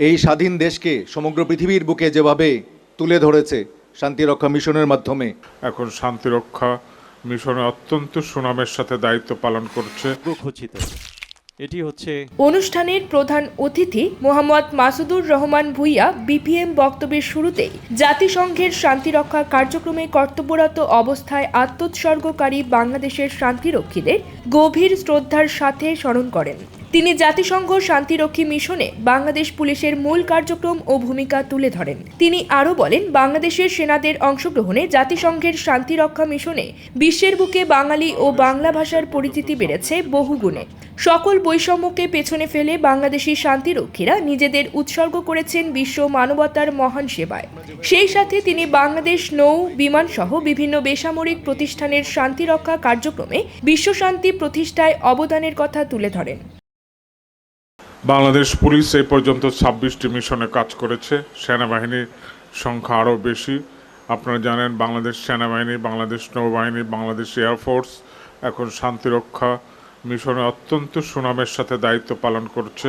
এই স্বাধীন দেশকে সমগ্র পৃথিবীর বুকে যেভাবে তুলে ধরেছে শান্তিরক্ষা মিশনের মাধ্যমে। এখন শান্তিরক্ষা মিশনে অত্যন্ত সুনামের সাথে দায়িত্ব পালন করছে। খচিত এটি হচ্ছে অনুষ্ঠানের প্রধান অতিথি মোহাম্মদ মাসুদুর রহমান ভুইয়া বিপিএম বক্তব্যের শুরুতেই জাতিসংঘের শান্তিরক্ষা কার্যক্রমে কর্তব্যরত অবস্থায় আত্মোৎসর্গকারী বাংলাদেশের শান্তিরক্ষীদের গভীর শ্রদ্ধার সাথে স্মরণ করেন। তিনি জাতিসংঘ শান্তিরক্ষী মিশনে বাংলাদেশ পুলিশের মূল কার্যক্রম ও ভূমিকা তুলে ধরেন। তিনি আরও বলেন, বাংলাদেশের সেনাদের অংশগ্রহণে জাতিসংঘের শান্তিরক্ষা মিশনে বিশ্বের বুকে বাঙালি ও বাংলা ভাষার পরিচিতি বেড়েছে বহুগুণে। সকল বৈষম্যকে পেছনে ফেলে বাংলাদেশি শান্তিরক্ষীরা নিজেদের উৎসর্গ করেছেন বিশ্ব মানবতার মহান সেবায়। সেই সাথে তিনি বাংলাদেশ নৌ বিমান সহ বিভিন্ন বেসামরিক প্রতিষ্ঠানের শান্তিরক্ষা কার্যক্রমে বিশ্বশান্তি প্রতিষ্ঠায় অবদানের কথা তুলে ধরেন। বাংলাদেশ পুলিশ এই পর্যন্ত ছাব্বিশটি মিশনে কাজ করেছে। সেনাবাহিনীর সংখ্যা আরও বেশি। আপনারা জানেন, বাংলাদেশ সেনাবাহিনী, বাংলাদেশ নৌবাহিনী, বাংলাদেশ এয়ারফোর্স এখন শান্তিরক্ষা মিশনে অত্যন্ত সুনামের সাথে দায়িত্ব পালন করছে।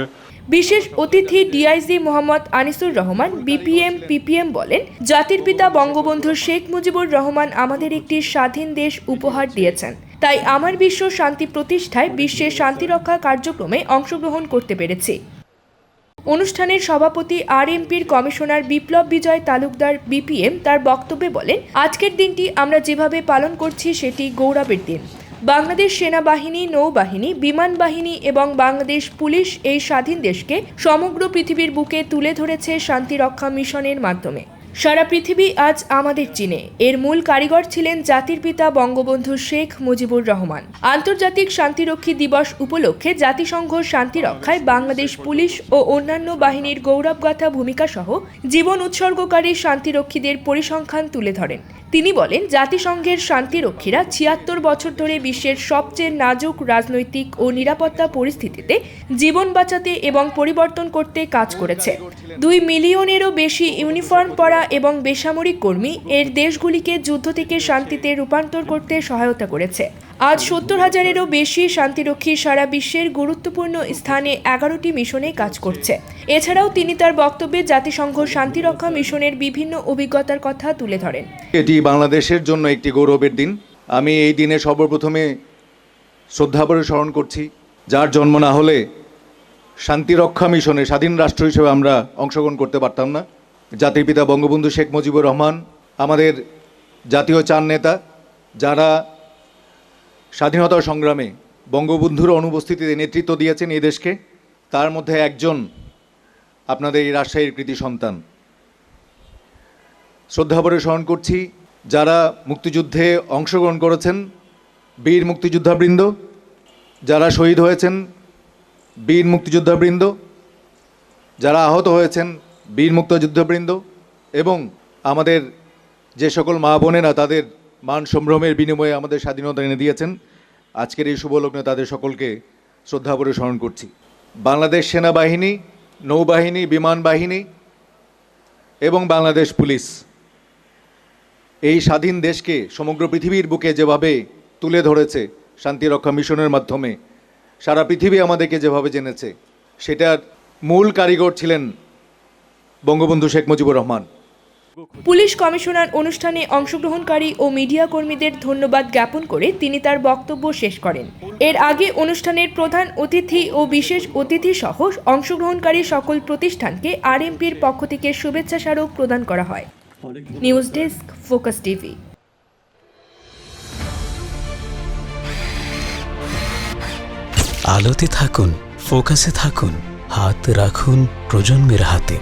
বিশেষ অতিথি DIG Mohammad Anisur Rahman, BPM, PPM বলেন, জাতির পিতা বঙ্গবন্ধু শেখ মুজিবুর রহমান আমাদের একটি স্বাধীন দেশ উপহার দিয়েছেন। তাই আমার বিশ্ব শান্তি প্রতিষ্ঠায় বিশ্বের শান্তিরক্ষা কার্যক্রমে অংশগ্রহণ করতে পেরেছি। অনুষ্ঠানের সভাপতি আরএমপির কমিশনার বিপ্লব বিজয় তালুকদার, বিপিএম, তার বক্তব্যে বলেন, আজকের দিনটি আমরা যেভাবে পালন করছি সেটি গৌরবের দিন। বাংলাদেশ সেনাবাহিনী, নৌবাহিনী বিমান বাহিনী এবং বাংলাদেশ পুলিশ এই স্বাধীন দেশকে সমগ্র পৃথিবীর বুকে তুলে ধরেছে শান্তিরক্ষা মিশনের মাধ্যমে। সারা পৃথিবী আজ আমাদের চিনে। এর মূল কারিগর ছিলেন জাতির পিতা বঙ্গবন্ধু শেখ মুজিবুর রহমান। আন্তর্জাতিক শান্তিরক্ষী দিবস উপলক্ষে জাতিসংঘ শান্তি রক্ষায় বাংলাদেশ পুলিশ ও অন্যান্য বাহিনীর গৌরবগাথা ভূমিকা সহ জীবন উৎসর্গকারী শান্তিরক্ষীদের পরিসংখ্যান তুলে ধরেন। তিনি বলেন, জাতিসংঘের শান্তিরক্ষীরা ছিয়াত্তর বছর ধরে বিশ্বের সবচেয়ে নাজুক রাজনৈতিক ও নিরাপত্তা পরিস্থিতিতে জীবন বাঁচাতে এবং পরিবর্তন করতে কাজ করেছে। দুই মিলিয়নেরও বেশি ইউনিফর্ম পরা এবং বেসামরিক কর্মী এর দেশগুলিকে যুদ্ধ থেকে শান্তিতে রূপান্তর করতে সহায়তা করেছে। আজ সত্তর হাজারেরও বেশি শান্তিরক্ষী সারা বিশ্বের গুরুত্বপূর্ণ স্থানে এগারোটি মিশনে কাজ করছে। এছাড়াও তিনি তার বক্তব্যে জাতিসংঘ শান্তিরক্ষা মিশনের বিভিন্ন অভিজ্ঞতার কথা তুলে ধরেন। এটি বাংলাদেশের জন্য একটি গৌরবের দিন। আমি এই দিনে সর্বপ্রথমে শ্রদ্ধাভরে স্মরণ করছি, যার জন্ম না হলে শান্তিরক্ষা মিশনে স্বাধীন রাষ্ট্র হিসেবে আমরা অংশগ্রহণ করতে পারতাম না। জাতির পিতা বঙ্গবন্ধু শেখ মুজিবুর রহমান, আমাদের জাতীয় চার নেতা, যারা স্বাধীনতা সংগ্রামে বঙ্গবন্ধুর অনুপস্থিতিতে নেতৃত্ব দিয়েছেন এই দেশকে, তার মধ্যে একজন আপনাদের এই রাজশাহীর কৃতি সন্তান। শ্রদ্ধাভরে স্মরণ করছি, যারা মুক্তিযুদ্ধে অংশগ্রহণ করেছেন, বীর মুক্তিযোদ্ধাবৃন্দ, যারা শহীদ হয়েছেন, বীর মুক্তিযোদ্ধাবৃন্দ, যারা আহত হয়েছেন, বীর মুক্তিযোদ্ধাবৃন্দ এবং আমাদের যে সকল মা বোনেরা তাদের মান সম্ভ্রমের বিনিময়ে আমাদের স্বাধীনতা এনে দিয়েছেন। আজকের এই শুভলগ্নে তাদের সকলকে শ্রদ্ধাভরে স্মরণ করছি। বাংলাদেশ সেনাবাহিনী, নৌবাহিনী, বিমান বাহিনী এবং বাংলাদেশ পুলিশ এই স্বাধীন দেশকে সমগ্র পৃথিবীর বুকে যেভাবে তুলে ধরেছে শান্তিরক্ষা মিশনের মাধ্যমে, সারা পৃথিবী আমাদেরকে যেভাবে জেনেছে, সেটার মূল কারিগর ছিলেন বঙ্গবন্ধু শেখ মুজিবুর রহমান। পুলিশ কমিশনার অনুষ্ঠানে অংশগ্রহণকারী ও মিডিয়া কর্মীদের ধন্যবাদ জ্ঞাপন করে তিনি তার বক্তব্য শেষ করেন। এর আগে অনুষ্ঠানের প্রধান অতিথি ও বিশেষ অতিথি সহ অংশগ্রহণকারী সকল প্রতিষ্ঠানকে আরএমপির পক্ষ থেকে শুভেচ্ছা স্মারক প্রদান করা হয়। News desk, focus TV. আলোতে থাকুন, ফোকাসে থাকুন, হাত রাখুন প্রজন্মের হাতে।